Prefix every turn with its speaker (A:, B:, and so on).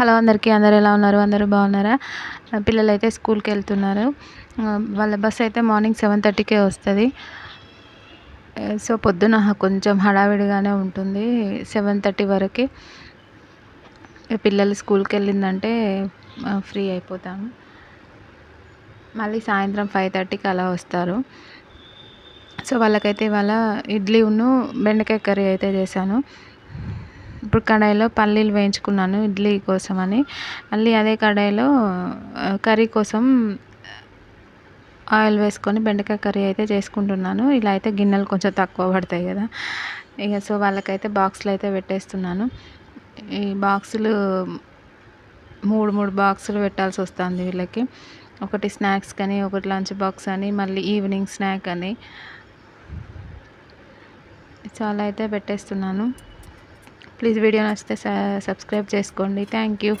A: Hello అందరికీ అందరు ఎలా ఉన్నారు? అందరూ బాగున్నారా? పిల్లలు అయితే స్కూల్కి వెళ్తున్నారు. వాళ్ళ బస్ అయితే మార్నింగ్ సెవెన్ థర్టీకే వస్తుంది. సో పొద్దున కొంచెం హడావిడిగానే ఉంటుంది. సెవెన్ థర్టీ వరకు పిల్లలు స్కూల్కి వెళ్ళిందంటే ఫ్రీ అయిపోతాము. మళ్ళీ సాయంత్రం ఫైవ్ థర్టీకి అలా వస్తారు. సో వాళ్ళకైతే ఇవాళ ఇడ్లీ ఉన్ను బెండకాయ కర్రీ అయితే చేశాను. ఇప్పుడు కడాయిలో పల్లీలు వేయించుకున్నాను ఇడ్లీ కోసం అని. మళ్ళీ అదే కడాయిలో కర్రీ కోసం ఆయిల్ వేసుకొని బెండకాయ కర్రీ అయితే చేసుకుంటున్నాను. ఇలా అయితే గిన్నెలు కొంచెం తక్కువ పడతాయి కదా. ఇక సో వాళ్ళకైతే బాక్సులు అయితే పెట్టేస్తున్నాను. ఈ బాక్సులు మూడు మూడు బాక్సులు పెట్టాల్సి వస్తుంది వీళ్ళకి. ఒకటి స్నాక్స్ కానీ ఒకటి లంచ్ బాక్స్ అని మళ్ళీ ఈవినింగ్ స్నాక్ అని. చాలా అయితే పెట్టేస్తున్నాను. ప్లీజ్ వీడియో నచ్చితే సబ్స్క్రైబ్ చేసుకోండి. Thank you